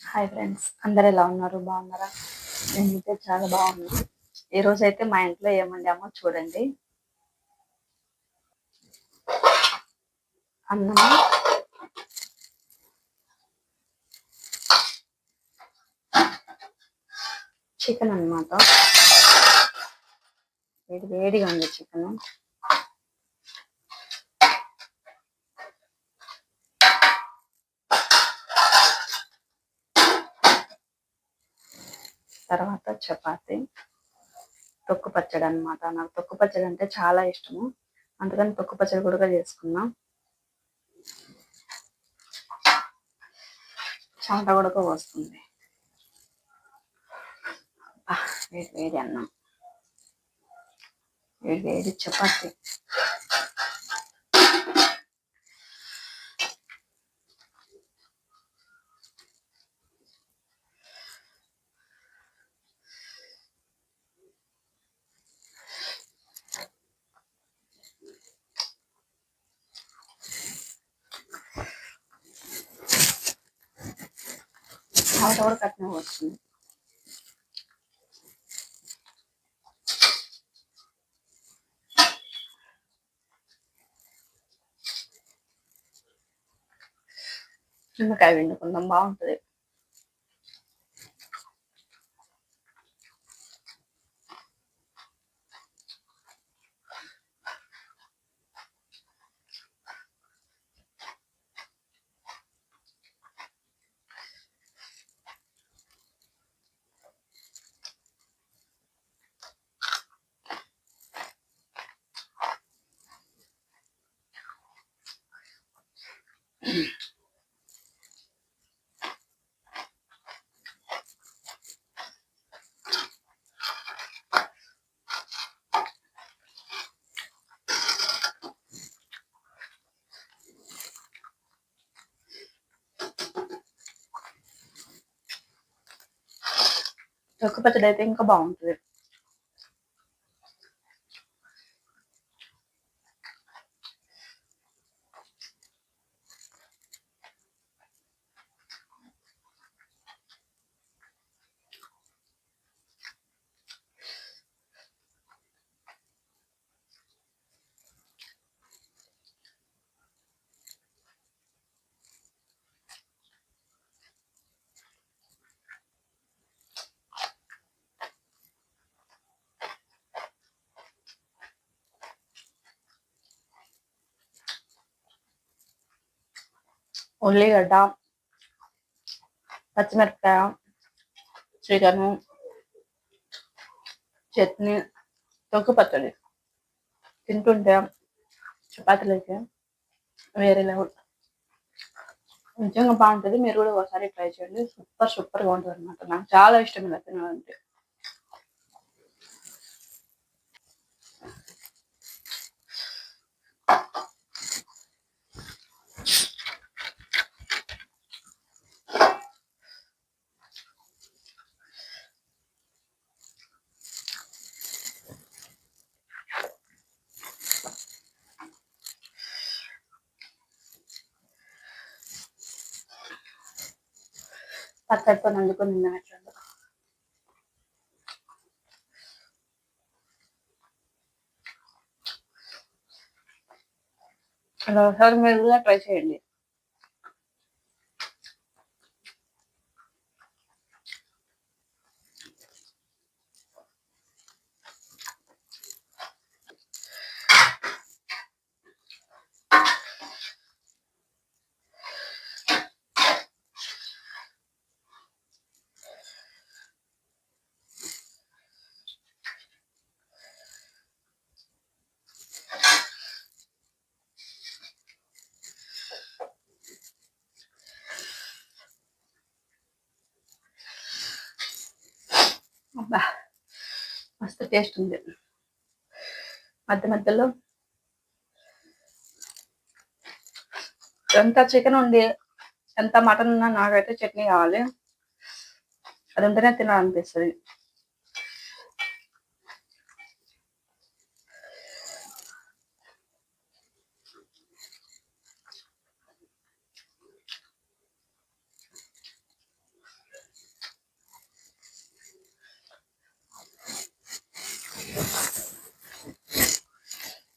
Hi friends అందరు ఎలా ఉన్నారు? బాగున్నారా? నేనైతే చాలా బాగున్నాను ఈ రోజు అయితే మా ఇంట్లో ఏమండామో చూడండి. అన్నం చికెన్ అన్నమాట. వేడి వేడిగా ఉంది చికెన్. తర్వాత చపాతి. తొక్కు పచ్చడి అనమాట నాకు తొక్కు పచ్చడి అంటే చాలా ఇష్టము. అందుకని తొక్కు పచ్చడి కూడా చేసుకున్నాం. చాలా కూడా వస్తుంది వేడి వేడి అన్నం. వేడి వేడి చపాతి. ఆవిడ కూడా కట్నం వస్తుంది నిమ్మకాయ వండుకుందాం బాగుంటుంది. เราก็จะได้เต้นกระบอกเลย ఉల్లిగడ్డ పచ్చిమిరపకాయ చికెను చట్నీ తొక్కు పచ్చడి. తింటుంటే చపాతీలకి వేరే లెవెల్. నిజంగా బాగుంటుంది. మీరు కూడా ఒకసారి ట్రై చేయండి. సూపర్ సూపర్గా ఉంటుంది అనమాట నాకు చాలా ఇష్టం ఇలా తినాలంటే. మాట్లాడుకున్నందుకు నిన్న తిన్నట్లుంది అలా ఒకసారి మీరు కూడా ట్రై చేయండి. మస్తు టేస్ట్ ఉంది. మధ్య మధ్యలో ఎంత చికెన్ ఉంది ఎంత మటన్ ఉన్నా నాకైతే చట్నీ కావాలి. అది ఉంటేనే తినాలనిపిస్తుంది.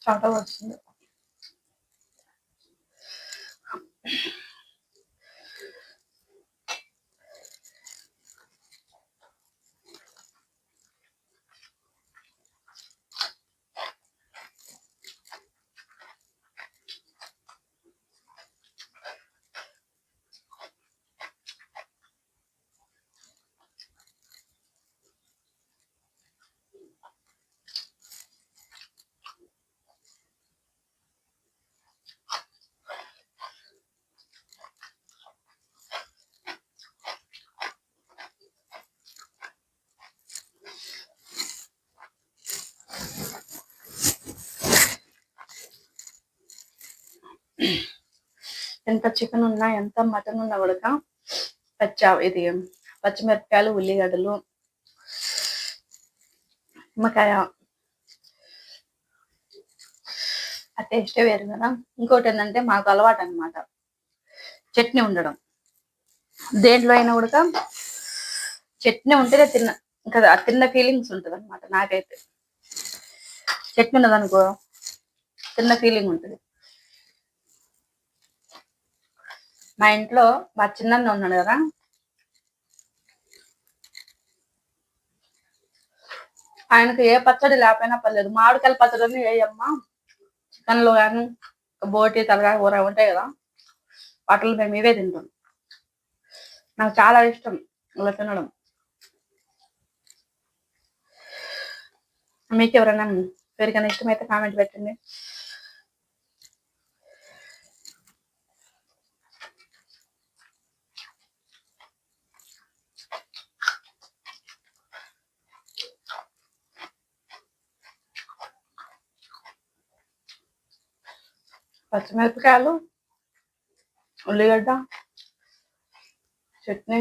చాలా వస్తుంది ఎంత చికెన్ ఉన్నా ఎంత మటన్ ఉన్నా కూడా పచ్చ ఇది పచ్చిమిరపకాయలు ఉల్లిగడ్డలు నిమ్మకాయ. ఆ టేస్టే వేరు కదా. ఇంకోటి ఏంటంటే మాకు అలవాటు అనమాట చట్నీ ఉండడం. దేంట్లో అయినా కూడా చట్నీ ఉంటేనే తిన్న ఇంకా తిన్న ఫీలింగ్స్ ఉంటుంది అనమాట నాకైతే. చట్నీ ఉన్నదనుకో తిన్న ఫీలింగ్ ఉంటుంది. మా ఇంట్లో మా చిన్న ఉన్నాడు కదా. ఆయనకు ఏ పచ్చడి లేకపోయినా పర్లేదు. మామిడికాయల పచ్చడి వేయమ్మా. చికెన్లో కానీ బోటి తలగా కూర ఉంటాయి కదా. వాటిలో మేము ఇవే తింటాం. నాకు చాలా ఇష్టం ఇలా తినడం. మీకు ఎవరైనా ఎవరికైనా ఇష్టమైతే కామెంట్ పెట్టండి. పచ్చిమిరపకాయలు ఉల్లిగడ్డ చట్నీ.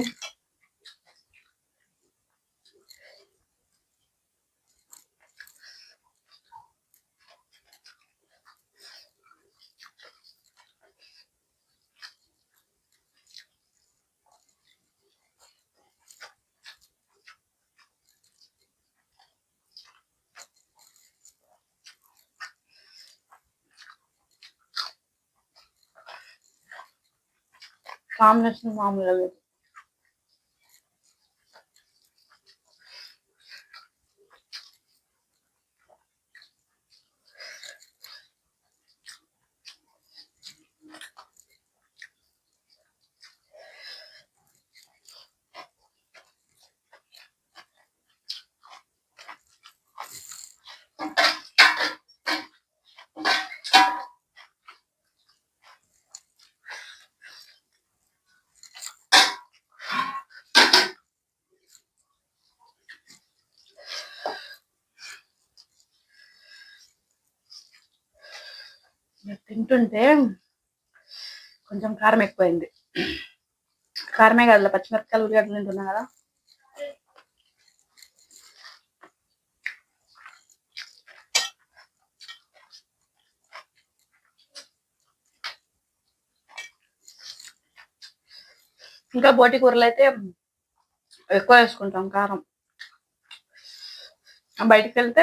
కాంబినేషన్ మామూలుగా లేదు. తింటుంటే కొంచెం కారం ఎక్కువైంది. కారమే కదా పచ్చిమిరపకాయలు ఉల్లిగడ్డలు తింటున్నా కదా. ఇంకా బోటి కూరలు అయితే ఎక్కువ వేసుకుంటాం కారం. బయటికి వెళ్తే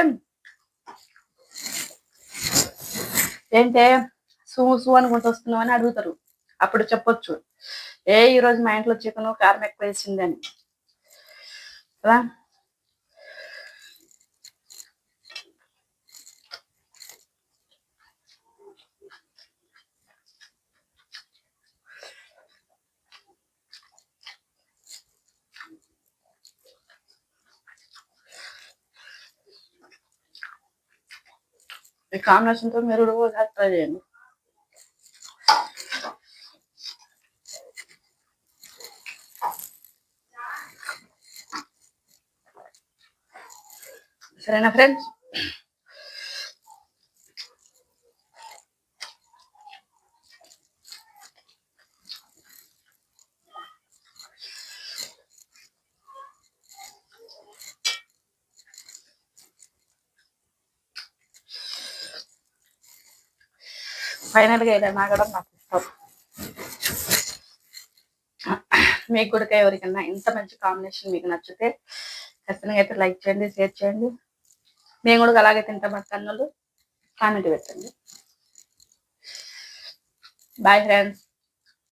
ఏంటే సూ సూ అనుకుంటూ వస్తున్నావు అని అడుగుతారు. అప్పుడు చెప్పొచ్చు. ఏ ఈరోజు మా ఇంట్లో చికెన్ కారం ఎక్కువ వేసిందని. కదా? ఈ కాంబినేషన్తో మీరు కూడా ట్రై చేయండి. సరేనా ఫ్రెండ్స్? ఫైనల్గా ఏదైనా కూడా నాకు ఇష్టం. మీకు కూడా ఎవరికైనా ఇంత మంచి కాంబినేషన్ మీకు నచ్చితే ఖచ్చితంగా అయితే లైక్ చేయండి షేర్ చేయండి. మేము కూడా అలాగే తింటాం కన్నులు కామెంట్ పెట్టండి. Bye friends